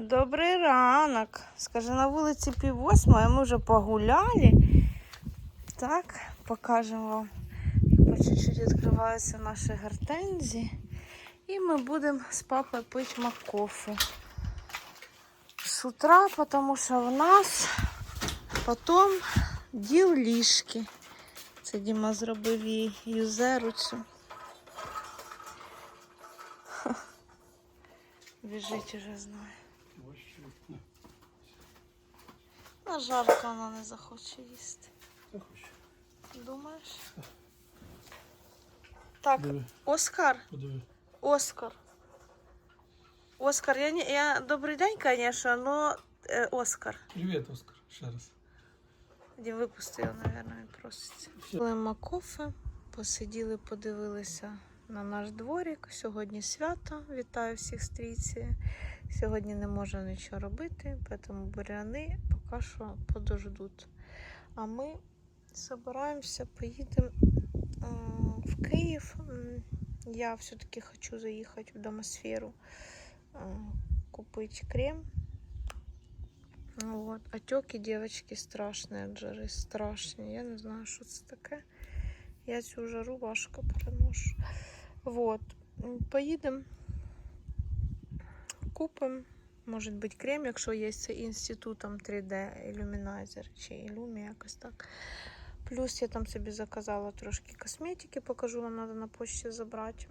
Добрий ранок. Скажи, на вулиці пів восьмої, ми вже погуляли. Так, покажемо вам. як По чуть-чуть відкриваються наші гортензії. І ми будемо з папою пити макофе. З утра, тому що в нас потім діл ліжки. Це Діма зробив їй юзеру цю. Біжить уже знає. На жарко вона не захоче їсти. Думаєш? Так, Диви, Оскар, подиви. Оскар. Оскар, я не. Я добрий день, звісно, но е, Оскар. Привіт, Оскар, ще раз. Дім випусти його, мабуть, він проситься. Пили кофе, посиділи, подивилися на наш дворик. Сьогодні свято. Вітаю всіх стрійці. Сьогодні не можна нічого робити, тому буряни поки що подождуть. А ми збираємося, поїдемо м, в Київ. М, Я все-таки хочу заїхати в домосферу, м, купити крем. Вот. Отеки, девочки, страшні від жари, страшні. Я не знаю, що це таке. Я цю жару важко переношу. Вот. М, Поїдемо, купимо. Може бути крем, якщо є це інститутом 3D ілюмінайзер чи ілюмі, якось так. Плюс я там собі заказала трошки косметики, покажу вам треба на почті забрати,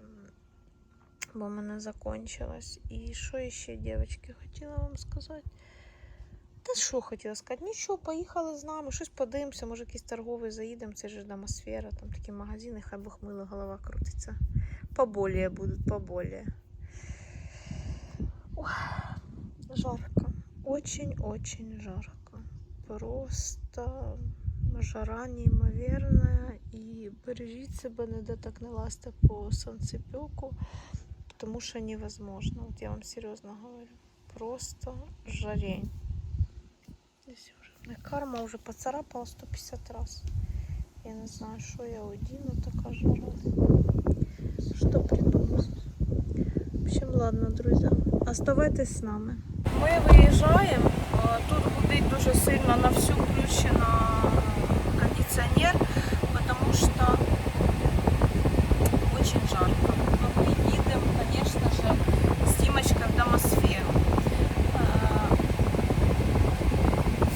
бо в мене закончилось. І що ще, дівчатки, хотіла вам сказати? Та що хотіла сказати? Нічого, поїхали з нами, щось подивимося, може якийсь торговий заїдемо, це ж домосфера, там такі магазини, хай Бог мило, голова крутиться. Поболее будуть, поболее. жарко. Очень-очень жарко. Просто жара неймовірна. І бережіть себе, не де так не лазьте по сонцепеку, тому що невозможно. От я вам серйозно говорю. Просто жарень. Здесь уже. Мне карма уже поцарапала 150 раз. Я не знаю, что я одену, така жара. Что придумать? В общем, ладно, друзья, оставайтесь с нами. Ми виїжджаємо. Е, Тут гудить дуже сильно на всю включено кондиціонер, потому что очень жарко. Но мы едем, конечно же, с Димочкой в домосферу. Е,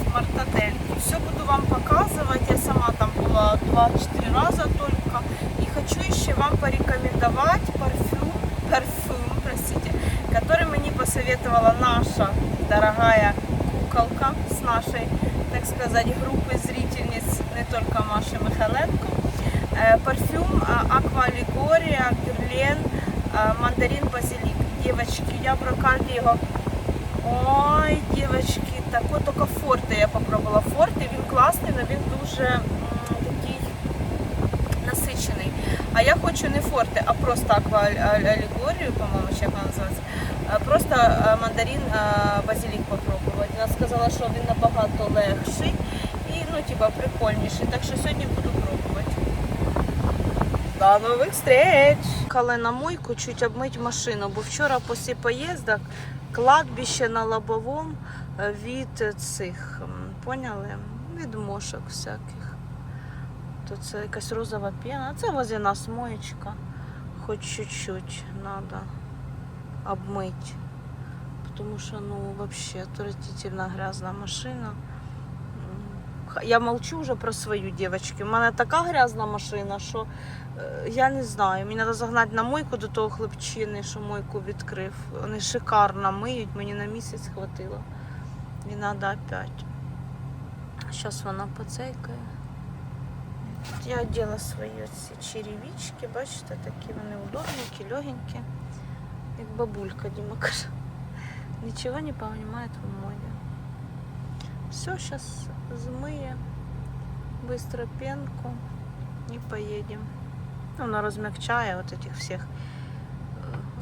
в Мартадельку. Все буду вам показывать. Я сама там была 2-4 раза только. И хочу еще вам порекомендовать парфюм, парфюм, простите, который мне посоветовала наша дорогая куколка с нашей, так сказать, группы зрительниц, не только Маши Михаленко. Э, Парфюм э, Aqua Allegoria, Guerlain, э, Мандарин Базилик. Девочки, я прокалила Ой, дівчатки, так от тільки форте я попробувала. Форте він класний, але він дуже м, такий насичений. А я хочу не форте, а просто аквалегорію, по-моєму, чи як вона називається. Е, Просто е, мандарин е, базилік попробувати. Вона сказала, що він набагато легший і ну, типа, прикольніший. Так що сьогодні буду пробувати. До нових встреч! Кали на мойку чуть обмить машину, бо вчора після поїздок кладбище на лобовому від цих, поняли? Від мошок всяких. То це якась розова пена. Це возле нас моєчка. Хоч чуть-чуть треба обмити. Тому що, ну, взагалі, отвратительна грязна машина. Я молчу вже про свою дівчатку. У мене така грязна машина, що е, я не знаю. Мені треба загнати на мойку до того хлопчини, що мойку відкрив. Вони шикарно миють, мені на місяць хватило. І треба опять. Зараз вона поцейкає. Я одела свої ці черевички, бачите, такі вони удобненькі, легенькі. Як бабулька Діма каже. Нічого не розуміє в моді. Все, зараз змиє, быстро пенку и поедем. Она размягчая вот этих всех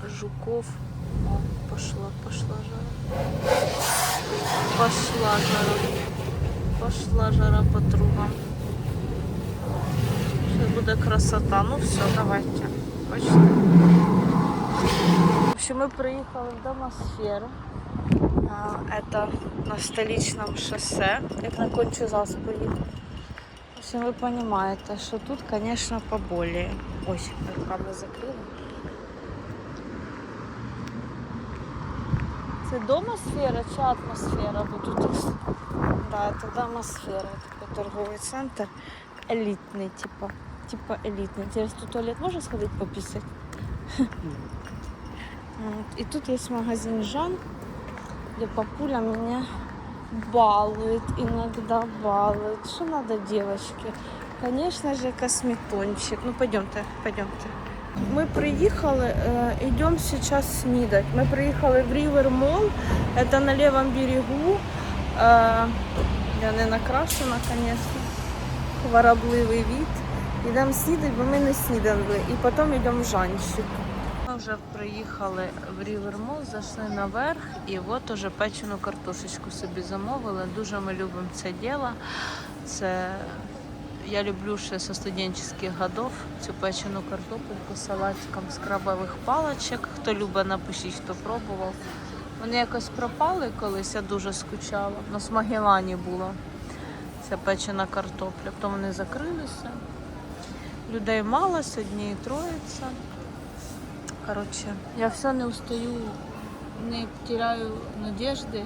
э, жуков. О, пошла, пошла жара. Пошла жара. Пошла жара по трубам. Сейчас будет красота. Ну все, давайте. Бачите? Общем, ми приїхали в домосферу. Это на столичном шоссе, як на кончу заспої. В общем, ви розумієте, що тут, звісно, поболее. Ось, руками закрила. Це домосфера чи атмосфера? Да, це домосфера, такий торговий центр. Елітний, типа. Типа елітний. Через тут туалет можна сходити попісати? Вот. И тут есть магазин Жан, где папуля меня балует, иногда балует. Что надо девочке? Конечно же, косметончик. Ну, пойдемте, пойдемте. Мы приехали, э, идем сейчас снидать. Мы приехали в Ривер Молл, это на левом берегу. Э, я не накрашена, конечно. Хворобливий від. Йдемо снідати, бо ми не снідали. І потім йдемо в Жанщик. Вже приїхали в Рівермол, зайшли наверх і от уже печену картошечку собі замовили. Дуже ми любимо це діло. Це я люблю ще зі студентських годів цю печену картопельку з салатиком з крабових паличок. Хто любить, напишіть, хто пробував. Вони якось пропали колись, я дуже скучала. У нас в Магелані було ця печена картопля. Потім вони закрилися. Людей мало, сьогодні троїться. Коротше, я все не устаю, не теряю надежди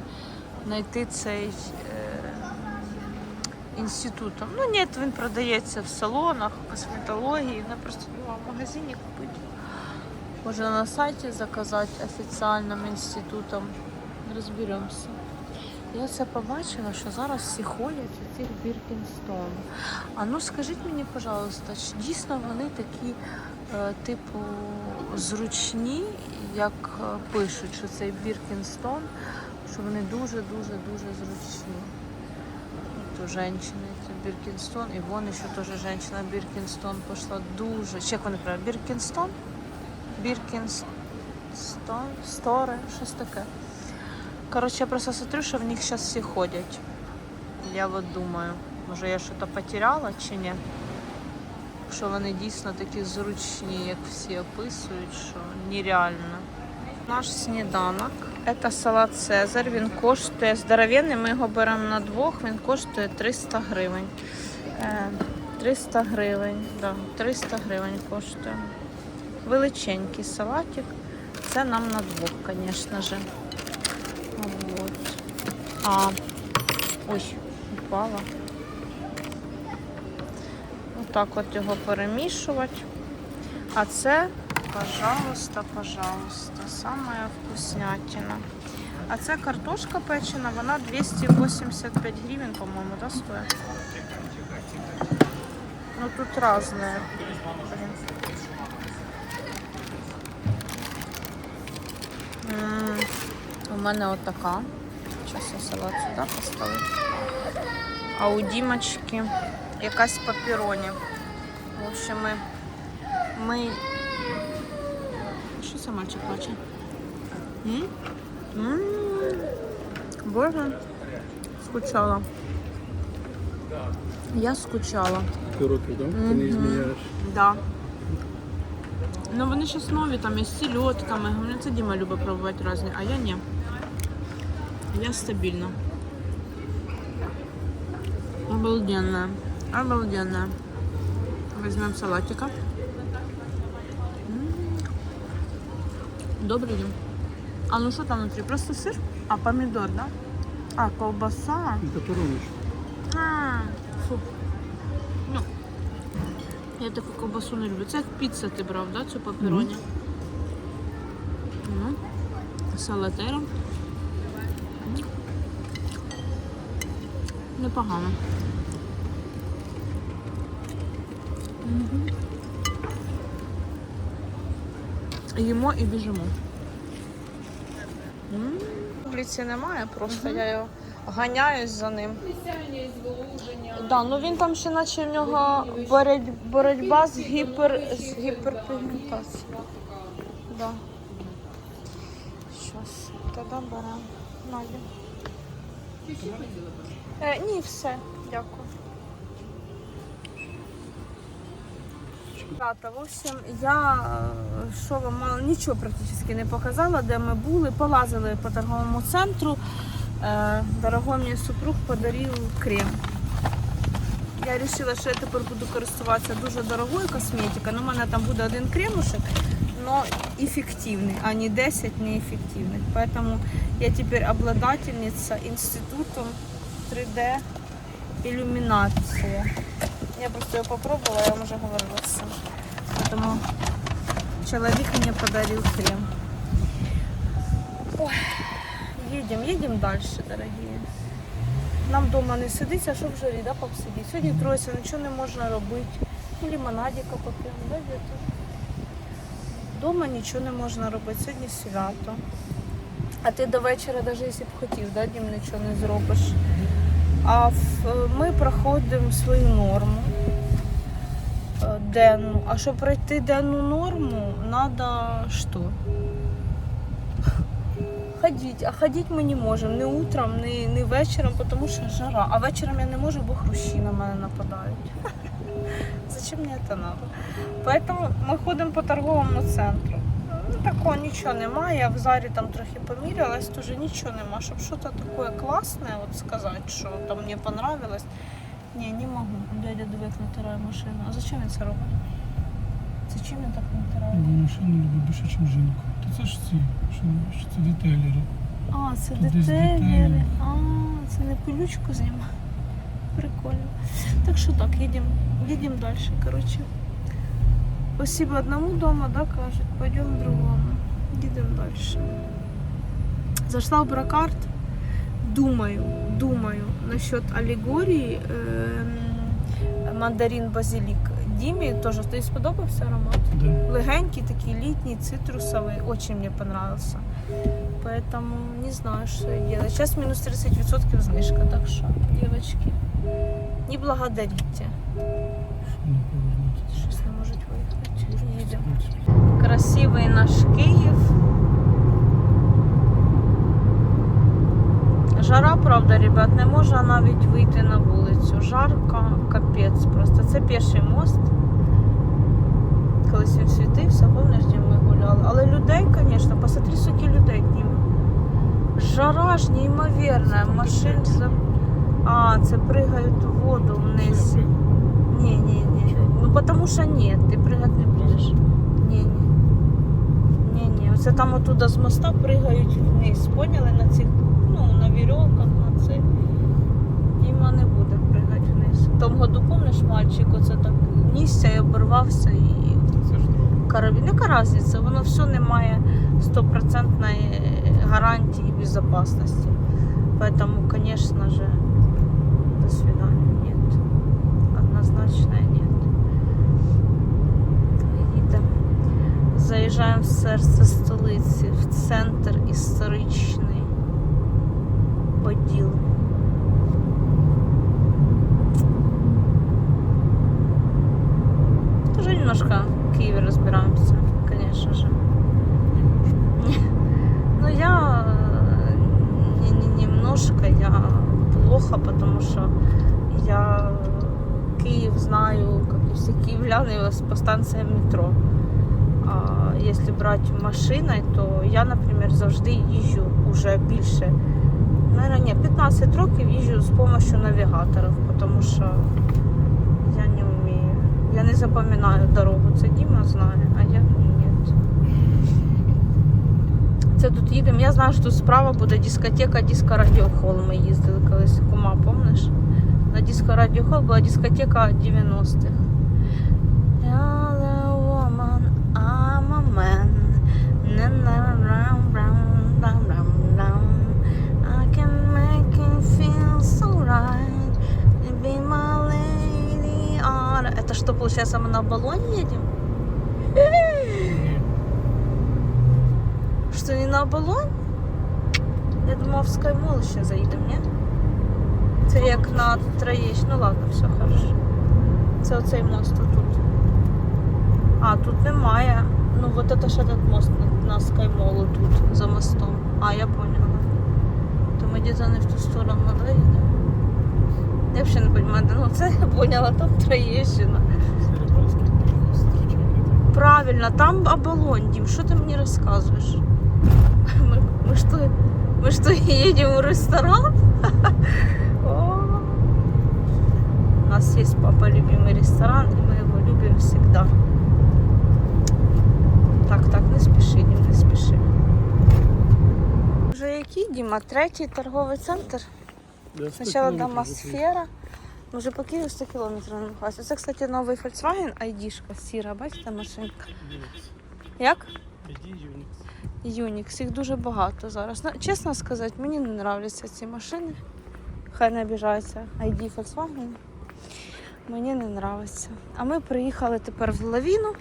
знайти цей е, інститут. Ну ні, він продається в салонах, косметології, не просто ну, в магазині купити. Може на сайті заказати офіційним інститутом. Розберемося. Я це побачила, що зараз всі ходять у цих Біркінстон. А ну скажіть мені, пожалуйста, чи дійсно вони такі, типу, зручні, як е, пишуть, що цей Біркінстон, що вони дуже-дуже дуже зручні. От у жінки це Біркінстон, і вон ще теж жінка Біркінстон пішла дуже. Чи як вони правильно? Біркінстон? Біркінстон, Сторе, щось таке. Короче, я просто смотрю, що в них сейчас всі ходять. Я от думаю, може я щось потеряла чи ні? Що вони дійсно такі зручні, як всі описують, що нереально. Наш сніданок це салат Цезар. Він коштує здоровенний, ми його беремо на двох, він коштує 300 гривень. Е, 300 гривень, да, 300 гривень коштує. Величенький салатик. Це нам на двох, звісно. Вот. А, ой, упала. Отак от його перемішувати. А це, пожалуйста, пожалуйста, самая вкуснятина. А це картошка печена, вона 285 гривень, по-моєму, да, стоїть? Ну тут. М, У мене отака. Зараз я салат сюди поставлю. А у Дімочки якась папіроні. В общем, ми. ми... Що це мальчик плаче? Боже, скучала. Я скучала. Ти років, так? Ти не зміняєш. Да. Ну вони зараз нові, там є з сільотками. Мене це Діма любить пробувати різні, а я ні. Я стабільна. Обалденная. Обалденная. Возьмем салатика. Добрый день. А ну что там внутри? Просто сыр? А, помидор, да? А, колбаса. Ти порониш. А, фу. Ну, я таку ковбасу не люблю. Це як піца ти брав, да, цю папероні? Ну, салатера. М. Непогано. Мгм. Їмо і біжимо. Вулиці немає, просто я його ганяюсь за ним. Да, ну він там ще наче в нього бороть- боротьба з гіпер з гіперпігментацією. Да. Щас, тоді беремо. Надя. Е, ні, все, дякую. Ребята, в общем, я е, що вам мало нічого практично не показала, де ми були. Полазили по торговому центру. Е, Дорогой мені супруг подарив крем. Я вирішила, що я тепер буду користуватися дуже дорогою косметикою. Ну, у мене там буде один кремушек, но ефективний, а не 10 неефективних. Поэтому я тепер обладательниця інституту 3D ілюмінація. Я просто его попробовала, я вам уже говорила. Поэтому человек мне подарил крем. Ой, едем, едем дальше, дорогие. Нам дома не сидиться, щоб в жарі, да, посидіти. Сьогодні троється, нічого не можна робити. І лимонадика поп'ємо, да, где-то. Дома нічого не можна робити, сьогодні свято. А ти до вечора, навіть якщо б хотів, да, Дім, нічого не зробиш. А в- ми проходимо свою норму е, денну. А щоб пройти денну норму, треба що? Ходити. А ходити ми не можемо ні утром, ні, ні вечором, тому що жара. А вечором я не можу, бо хрущі на мене нападають. Зачем мені це треба? Поэтому ми ходимо по торговому центру. Такого нічого немає. Я в зарі там трохи помірялась, теж нічого нема. Щоб щось таке класне от сказати, що там мені понравилось. Ні, не можу. Дядя Дувек натирає машину. А зачем він це робить? Зачем він так натирає? Бо машину любить більше, ніж жінку. То це ж ці, що, що це детейлери. А, це детейлери. А, це не пилючку знімає. Прикольно. Так що так, їдемо їдем далі, коротше. Спасибо одному дома, да, кажуть, пойдемо другому. Їдемо далі. Зайшла в Бракарт. Думаю, думаю насчет алегорії ем, мандарин базилік. Дімі теж тобі сподобався аромат? Да. легенький, такий летний, цитрусовый, очень мне понравился. Поэтому не знаю, что я делать. Сейчас минус 30% знижка, так что, девочки, не благодарите. Красивый наш Киев. Жара, правда, ребят, не можна навіть вийти на вулицю. Жарко, капець просто. Це піший мост. Колись він світився, пам'ятаєш, де ми гуляли. Але людей, звісно, посмотри, скільки людей днім. Жара ж неймовірна. Машин. А, це пригають у воду вниз. Ні, ні, ні. Ну потому що ні, ти пригати не будеш. Оце там отуда з моста пригають вниз. Поняли на цих, ну, на вірьовках, на цих. Діма не буде пригати вниз. В тому году, помниш, мальчик, оце так нісся і оборвався і Це карабін. Яка різниця? Воно все не має стопроцентної гарантії безопасности. Поэтому, конечно же, до свидания. Нет. Однозначно нет. Їдемо. Заїжджаємо в серце столиці, в центр історичний поділ. Тоже немножко в Киеве разбираемся, конечно же. Ну, я не немножко, я плохо, потому что я Киев знаю, как и все киевляне, с- по станциям метро. А если брать машиною, то я, наприклад, завжди їжджу уже більше. Наверное, ні, 15 років їжджу з допомогою навігаторів, тому що я не вмію. Я не запам'ятаю дорогу. Це Діма знає, а я ні. Це тут їдемо. Я знаю, що тут справа буде дискотека Диско Радіохол. Ми їздили колись кума, помниш? На Диско Радіохол була дискотека 90-х. I'm a man. Na, na, ram, ram, ram, ram, ram. I can make you feel so right. You Be my lady. on- Это что, получается, мы на баллоне едем? Что, не на баллон? Я думала, в Скаймол ще заїдемо, ні? Це як на Троєщ. Ну ладно, все хорошо. Це оцей мост тут. А, тут немає. Ну, вот это ж этот мост на, на Скаймолу тут, за мостом. А, я поняла. То ми десь не в ту сторону, да, їдемо? Я взагалі не розумію, де ну це я поняла, там Троєщина. Серебрянський перехрест. Правильно, там оболонь, Дім, що ти мені розказуєш? Ми, ми, що, ми що, їдемо в ресторан? О. У нас есть папа любимый ресторан, и мы его любим всегда. Так, так, не спіши, Дім, не спіши. Вже який, Діма? Третій торговий центр. Спочатку домосфера. Ми вже по Києву 100 кілометрів намагалися. Це, кстати, новий Volkswagen ID-шка, сіра, бачите, машинка. Як? Unix, їх дуже багато зараз. Ну, чесно сказати, мені не подобаються ці машини. Хай не обіжаються. ID Volkswagen. Мені не подобається. А ми приїхали тепер в Лавіну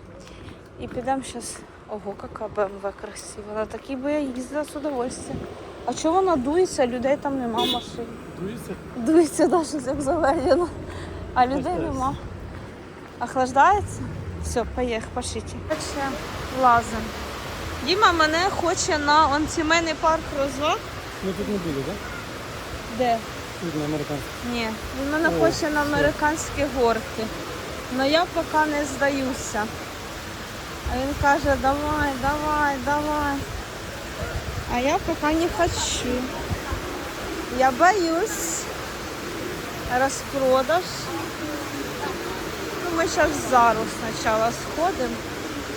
і підемо зараз. Ого, яка BMW красива. На такій би я їздила з удовольствием. А чого вона дується? Людей там нема машин. Дується? Дується да, щось як заведено. А людей нема. Охлаждається? Все, поїхали, пошліть. Ще влазимо. Діма мене хоче на он сімейний парк розваг. Ми тут не були, так? Де? Тут на американській. Ні, він мене О, хоче на американські горки. Але я поки не здаюся. А він каже, давай, давай, давай. А я поки не хочу. Я боюсь. Розпродаж. Ну, ми зараз в Зару спочатку сходимо.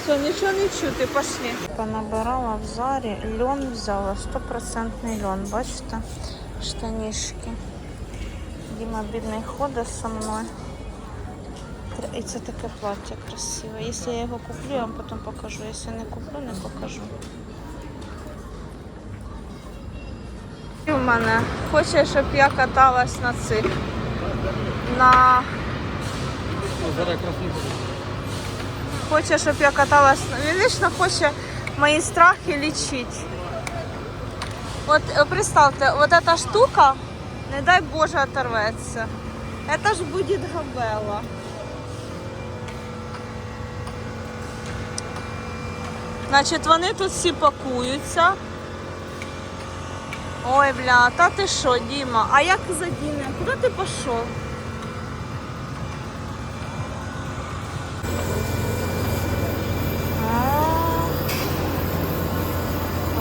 Все, нічого не чути, пошли. Понабирала в Зарі, льон взяла, стопроцентний льон, бачите? Штанішки. Діма бідний ходить со мною. І це таке плаття красиве. Якщо я його куплю, я вам потім покажу. Якщо не куплю, не покажу. І в мене хоче, щоб я каталась на цих. На... Хоче, щоб я каталась. Він вічно хоче мої страхи лічити. От е, представте, вот эта штука, не дай Боже, оторветься. Это ж будет габела. Значить, вони тут всі пакуються. Ой, бля, та ти що, Діма? А як задіне? Куди ти пішов?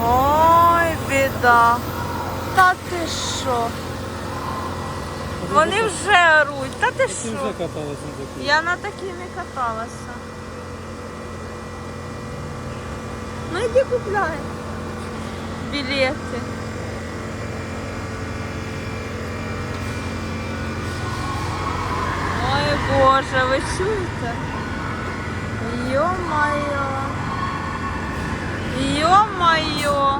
Ой, біда. Та ти що? Вони вже оруть. Та ти що? каталась. Я на такій не каталася. Ну йди купляй білети. Ой Боже, ви чуєте? Йо-моє. Йо-моє.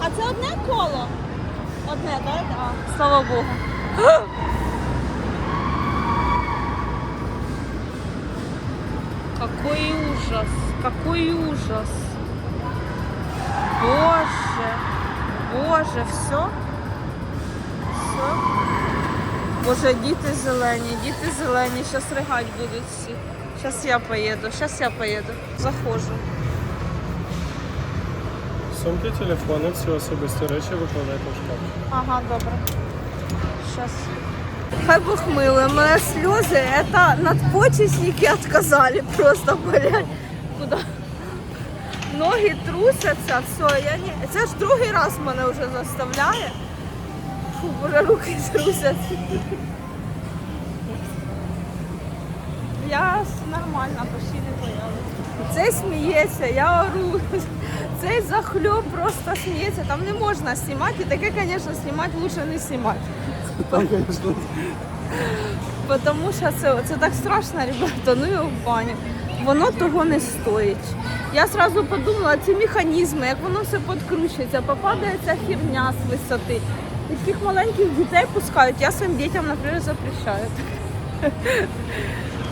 А це одне коло? Одне, так? Да? Слава Богу. Какой ужас, какой ужас. Боже, боже, все? Все? Боже, діти зелені, діти зелені, зараз ригать будуть всі. Зараз я поїду, зараз я поїду. Заходжу. Сумки, телефони, всі особисті речі викладайте в шкаф. Ага, добре. Сейчас. Хай Бог милує, мене сльози, это надпочечники отказали просто, блядь. Куда? Ноги трусяться, все, я не... Це ж другий раз мене вже заставляє. Фу, боже, руки трусяться. Я нормально, почти не боялась. Цей сміється, я ору. Цей захльоп просто сміється. Там не можна знімати. І таке, звісно, знімати лучше не знімати. Тому що це, це так страшно, ребята, ну його в баню. Воно того не стоїть. Я одразу подумала, ці механізми, як воно все підкручується, попадає ця херня з висоти. Таких маленьких дітей пускають, я своїм дітям, наприклад, запрещаю.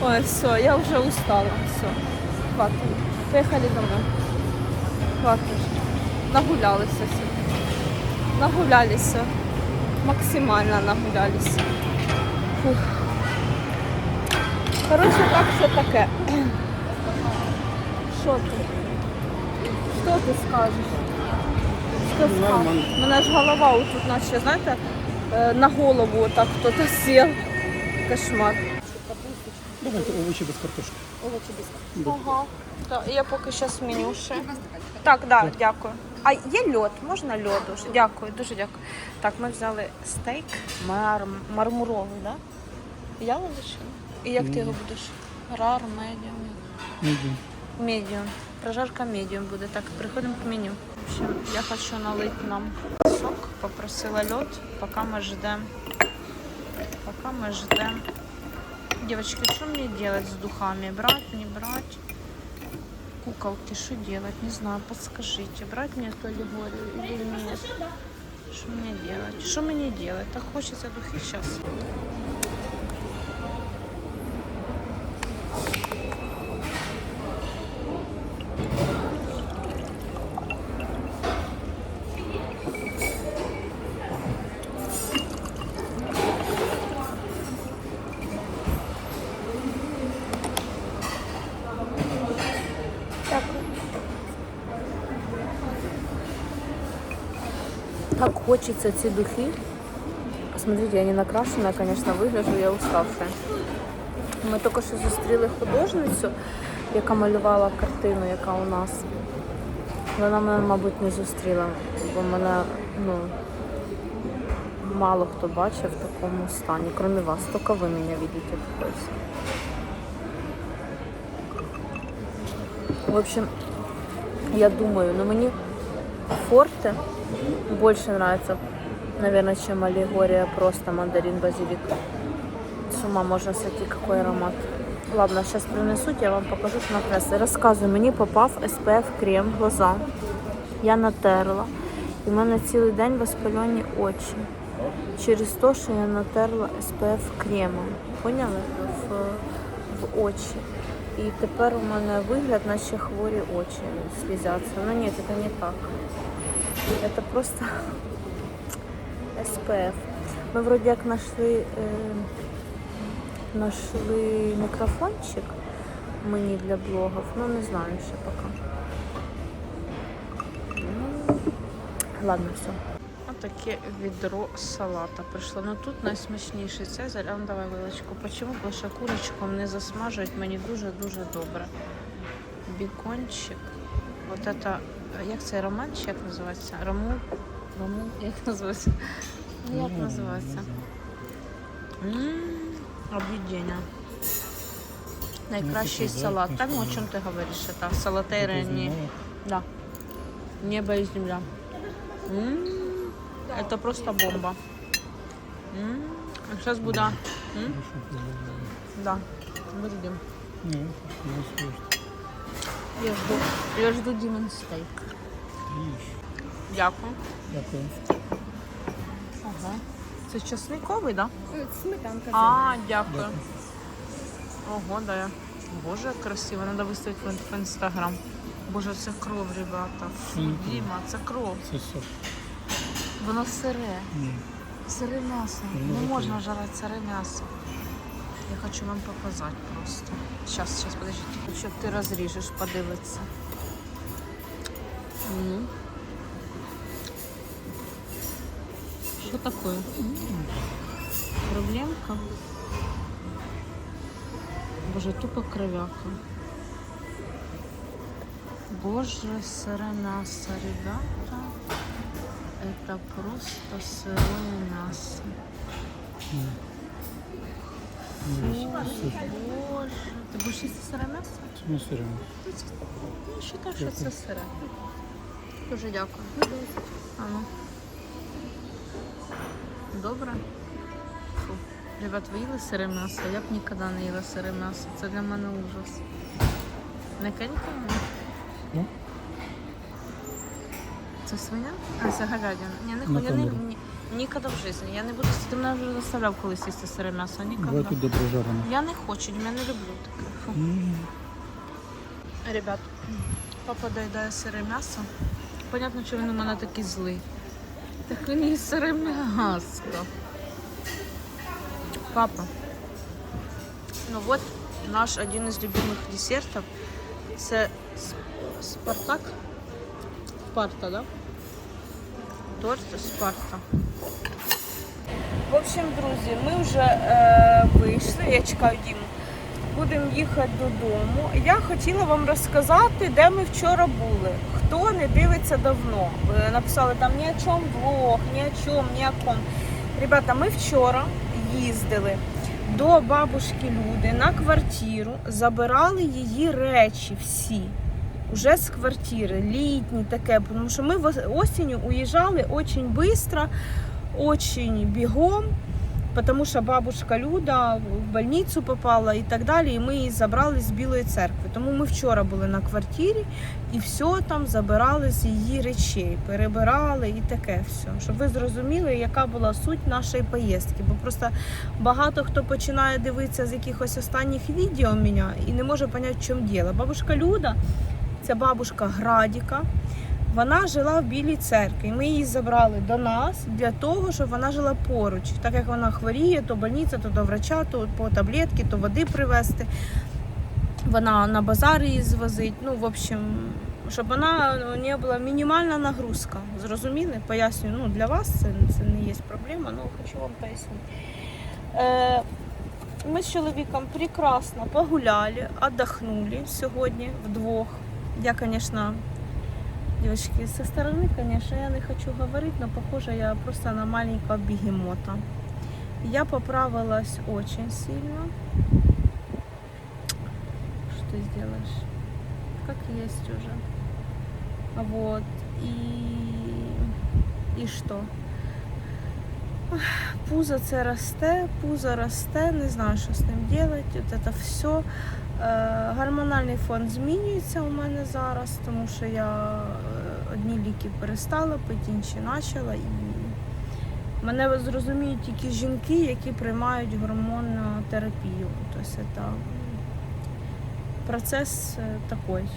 Ой, все, я вже устала. Все. Хватит. Поїхали домой. Хватит. Нагулялися сьогодні. Нагулялися. Максимально нагулялися. Фух. Коротше, так все таке. Що ти? Що ти скажеш? Що скажеш? Нормально. Мене ж голова отут наче, знаєте, е, на голову отак хтось сів. Кошмар. Давайте овочі без картошки. Овочі без Ага. Так, я поки що зміню ще. Так, да, дякую. А є льод, можна льоду? Дякую, дуже дякую. Так, ми взяли стейк мар... мармуровий, да? Яловичий? І як ти його будеш? Рар, медіум. Медіум. Медіум. Прожарка медіум буде. Так, приходимо к меню. В общем, я хочу налить нам сок. Попросила лед, пока мы ждем. Пока мы ждем. Девочки, что мне делать с духами? Брать, не брать? Куколки, что делать? Не знаю, подскажите. Брать мне эту аллегорию или нет? Что мне делать? Что мне делать? Так хочется духи сейчас. Хочется эти духи. Посмотрите, я не накрашена, конечно, вигляжу, я уставшая. Ми тільки що зустріли художницю, яка малювала картину, яка у нас. Вона мене, мабуть, не зустріла, бо мене ну, мало хто бачив в такому стані, крім вас. Тільки ви мене бачите такою. В общем, я думаю, ну мені форте больше нравится, наверное, чем аллегория просто мандарин базилик. С ума можно сойти, какой аромат. Ладно, сейчас принесут, я вам покажу, накресли. Розказую, мені попав SPF крем глаза. Я натерла. І в мене цілий день воспалені очі. Через те, що я натерла SPF кремом. Поняли? В, в очі. І тепер у мене вигляд, наче хворі очі слізяться. Ну ні, це не так. Это просто SPF. Мы вроде как нашли, э, нашли микрофончик мені для блогов, но не знаю ще пока. Ну, ладно, все. Отаке відро салата прийшло. Ну тут найсмачніший цезарь. А ну давай вилочку. Почому? Бо що курочком не засмажують мені дуже-дуже добре. Бікончик. Вот это, як цей роман, чи як називається? Раму? Раму? Як називається? Ну, як називається? Ммм, об'єднання. Найкращий Ну, салат. да, Та ну о чому ти говориш? Это салатейра не... Да. Небо и земля. М, Это просто бомба. М, а Сейчас буду. М, Да. Будем. Ні, не слышно. Я жду. Я жду Дімон стейк. Дякую. Дякую. Ага. Це часниковий, так? Да? Е, Сметанка. А, дякую. Ого, да. я- Боже, як красиво. Треба виставити в, в інстаграм. Боже, це кров, ребята. Фу, Мгм. Діма, це кров. Це сок. Воно сире. Ні. Сире м'ясо. Ну, Не можна да. жарати сире м'ясо. Я хочу вам показати просто. Сейчас, сейчас, подождите. Хочу, ти розріжеш, подивитися. Ну. Що таке? Боже, тупо кровяка. Боже, мясо, ребята. Это просто сырое мясо. Ні. Ти будеш їсти сире м'ясо? Не сире. Я вважаю, що це сире. Дуже дякую. Ну. Добре. Фу. Ребят, ви їли сире м'ясо? Я б ніколи не їла сире м'ясо. Це для мене ужас. Не ніколи? Ну? Це свиня? А, це говядина. Ні, не. Я не, ніколи в житті. Я не буду. Ти мене вже заставляв колись їсти сире м'ясо. Ніколи. Давай тут добре жарене. Я не хочу, я не люблю таке. Фу. М. Ребят, папа доїдає сире м'ясо. Понятно, що він у мене такий злий. Так він їсть сире м'ясо. Папа. Ну вот наш один из любимых десертов. Це с- Спартак. Спарта, да? Торт Спарта. В общем, друзі, ми вже е, вийшли. Я чекаю Діму. будемо їхати додому. Я хотіла вам розказати, де ми вчора були. Хто не дивиться давно. Ви написали там ні о чому влог, ні о чому, ні о ком. Ребята, ми вчора їздили до бабушки Люди на квартиру, забирали її речі всі. Уже з квартири, літні таке, тому що ми осінню уїжджали дуже швидко, дуже бігом, тому що бабушка Люда в больницю попала і так далі, і ми її забрали з Білої церкви. Тому ми вчора були на квартирі і все там забирали з її речей, перебирали і таке все. Щоб ви зрозуміли, яка була суть нашої поїздки. Бо просто багато хто починає дивитися з якихось останніх відео мене і не може зрозуміти, в чому діло. Бабушка Люда, це бабушка Градіка. Вона жила в Білій церкві. Ми її забрали до нас для того, щоб вона жила поруч. Так як вона хворіє, то больниця, то до врача, то по таблетки, то води привезти. Вона на базар її звозить. Ну, в общем, щоб вона ну, не була мінімальна нагрузка. Зрозуміли? Пояснюю. Ну, для вас це, це не є проблема, але хочу вам пояснити. Е, ми з чоловіком прекрасно погуляли, отдохнули сьогодні вдвох. Я, звісно, Девочки, со стороны, конечно, я не хочу говорить, но похоже я просто на маленького бегемота. Я поправилась очень сильно. Что сделаешь? Как есть уже. Вот. И... И что? Пузо це росте, пузо росте, не знаю, що з ним робити. От це все. Е, Гормональний фон змінюється у мене зараз, тому що я одні ліки перестала пити, інші почала. І мене зрозуміють тільки жінки, які приймають гормонотерапію. Тобто це процес е, такий,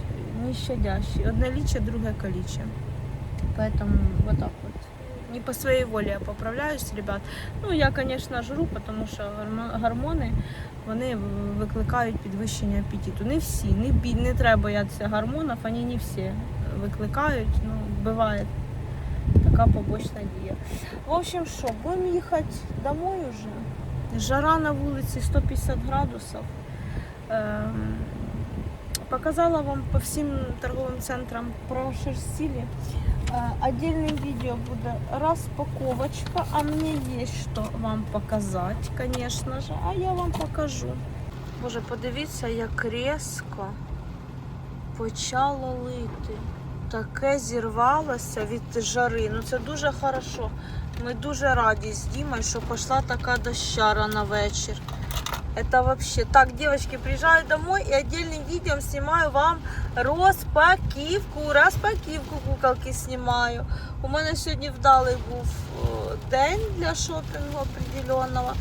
нещадящий. Одне ліче, друге каліче. Поэтому вот так вот. Не по своей воле я поправляюсь, ребят. Ну, я, конечно, жру, потому що гормо- гормони вони викликають підвищення апетиту. Не всі, не, не треба боятися гормонів, вони не всі викликають, ну, буває така побочна дія. В общем, що, будемо їхати домой уже. Жара на вулиці 150 градусів. Ем, показала вам по всім торговим центрам про шерстілі. Э, Отдельным видео буде розпаковочка, а мне есть что вам показать, конечно же, а я вам покажу. Боже, подивіться, як різко почало лити. Таке зірвалося від жари. Ну це дуже хорошо. Ми дуже раді з Дімою, що пішла така дощара на вечір. Это вообще. Так, девочки, приезжаю домой и отдельным видео снимаю вам розпаківку. Розпаківку куколки знімаю. У мене сьогодні вдалий був е, день для шопінгу определенного.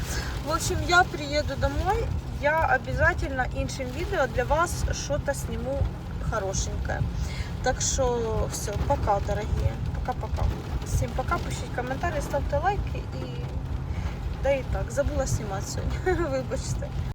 В общем, я приеду домой. Я обязательно іншим відео для вас что-то сниму хорошенькое. Так що все, пока, дорогі. Пока-пока. Всім пока, пишіть коментарі, ставте лайки і. Да і так, забула знімати сьогодні. Вибачте.